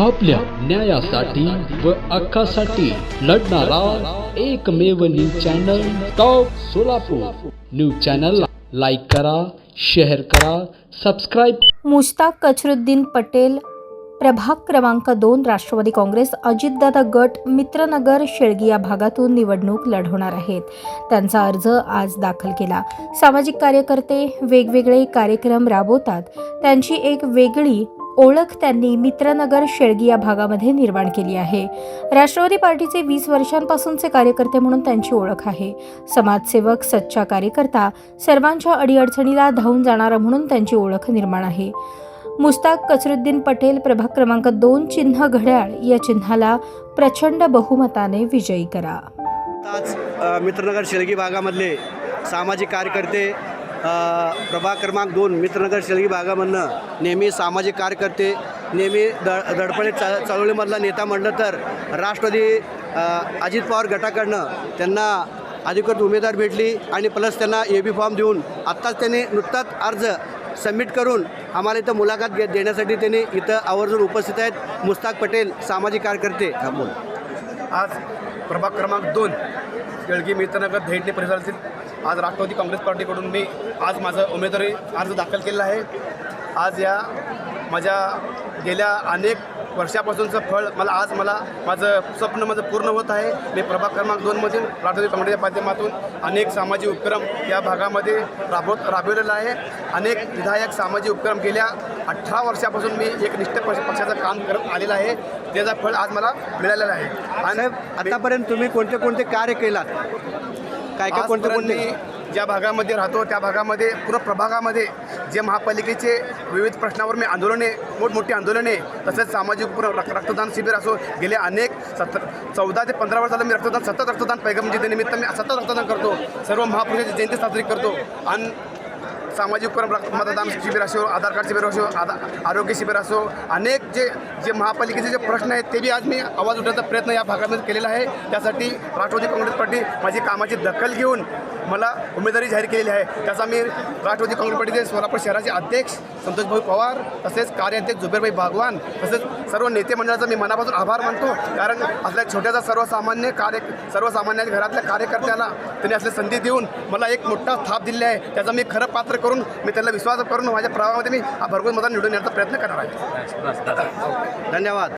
आपल्या न्यायासाठी व हक्कासाठी लढणारा एकमेव news channel top Solapur. News चॅनलला लाईक करा शेअर करा सबस्क्राईब मुश्ताक कचरुद्दीन पटेल प्रभाग क्रमांक दोन राष्ट्रवादी काँग्रेस अजितदादा गट मित्रनगर शेळगी या भागातून निवडणूक लढवणार आहेत. त्यांचा अर्ज आज दाखल केला. सामाजिक कार्यकर्ते वेगवेगळे कार्यक्रम राबवतात. त्यांची एक वेगळी ओळख त्यांनी मित्रनगर शेळगी या भागामध्ये निर्माण केली आहे. राष्ट्रवादी पार्टीचे वीस वर्षांपासूनचे कार्यकर्ते म्हणून त्यांची ओळख आहे. समाजसेवक सच्चा कार्यकर्ता सर्वांच्या अडीअडचणीला धावून जाणारा म्हणून त्यांची ओळख निर्माण आहे. मुस्ताक कचरुद्दीन पटेल प्रभाग क्रमांक दोन चिन्ह घड्याळ या चिन्हाला प्रचंड बहुमताने विजयी करा. आज मित्रनगर शेळगी भागामधले सामाजिक कार्यकर्ते प्रभाग क्रमांक दोन मित्रनगर शेलगी भागामधनं नेहमी सामाजिक कार्यकर्ते नेहमी द दडपणे च चळवळीमधला नेता म्हणलं तर राष्ट्रवादी अजित पवार गटाकडनं त्यांना अधिकृत उमेदवार भेटली आणि प्लस त्यांना ए बी फॉर्म देऊन आत्ताच त्यांनी नुकताच अर्ज सबमिट करून आम्हाला इथं मुलाखत घे देण्यासाठी त्यांनी इथं आवर्जून उपस्थित आहेत. मुस्ताक पटेल सामाजिक कार्यकर्ते. थांबून. बोल आज प्रभाग क्रमांक दोन केळगी मित्रनगर धेडणे परिसरातील आज राष्ट्रवादी काँग्रेस पार्टीकडून मी आज माझं उमेदवारी अर्ज दाखल केलेला आहे. आज या माझ्या गेल्या अनेक वर्षापासूनचं फळ मला आज मला माझं स्वप्न माझं पूर्ण होत आहे. मी प्रभाग क्रमांक दोनमधील राष्ट्रवादी काँग्रेसच्या माध्यमातून अनेक सामाजिक उपक्रम या भागामध्ये राबवत राबवलेला आहे. अनेक विधायक सामाजिक उपक्रम गेल्या अठरा वर्षापासून मी एक निष्ठ पक्ष पक्षाचं काम करत आलेलं आहे. त्याचा फळ आज मला मिळालेलं आहे. आणि आतापर्यंत तुम्ही कोणते कोणते कार्य केलात? काय काय कोणते कोणते? ज्या भागामध्ये राहतो त्या भागामध्ये पूर्ण प्रभागामध्ये जे महापालिकेचे विविध प्रश्नावर मी आंदोलने मोठमोठी आंदोलने तसेच सामाजिक उपक्रम रक्तदान शिबिर असो गेले अनेक सत्र चौदा ते पंधरा वर्षाला मी रक्तदान सतत रक्तदान पैगम निमित्त मी सतत रक्तदान करतो. सर्व महापुरुषाची जयंती साजरी करतो. आणि सामाजिक उपक्रम मतदान शिबिर असो आधार कार्ड शिबिर असो आधा आरोग्य शिबिर असो अनेक जे जे महापालिकेचे जे प्रश्न आहेत ते बी आज मी आवाज उठवण्याचा प्रयत्न या भागामध्ये केलेला आहे. त्यासाठी राष्ट्रवादी काँग्रेस पार्टी माझी कामाची दखल घेऊन मला उमेदवारी जाहीर केलेली आहे. त्याचा मी राष्ट्रवादी काँग्रेस पार्टीचे सोलापूर शहराचे अध्यक्ष संतोषभाऊ पवार तसेच कार्याध्यक्ष जुबेरभाई भागवान तसेच सर्व नेते मंडळाचा मी मनापासून आभार मानतो. कारण आपल्या छोट्याचा सर्वसामान्य कार्य सर्वसामान्य घरातल्या कार्यकर्त्याला त्यांनी असली संधी देऊन मला एक मोठा थाप दिलेला आहे. त्याचा मी खरं पात्र करून मी त्याला विश्वास करून माझ्या प्रभावामध्ये मी भरपूर मतात निवडून येण्याचा प्रयत्न करणार आहे. धन्यवाद.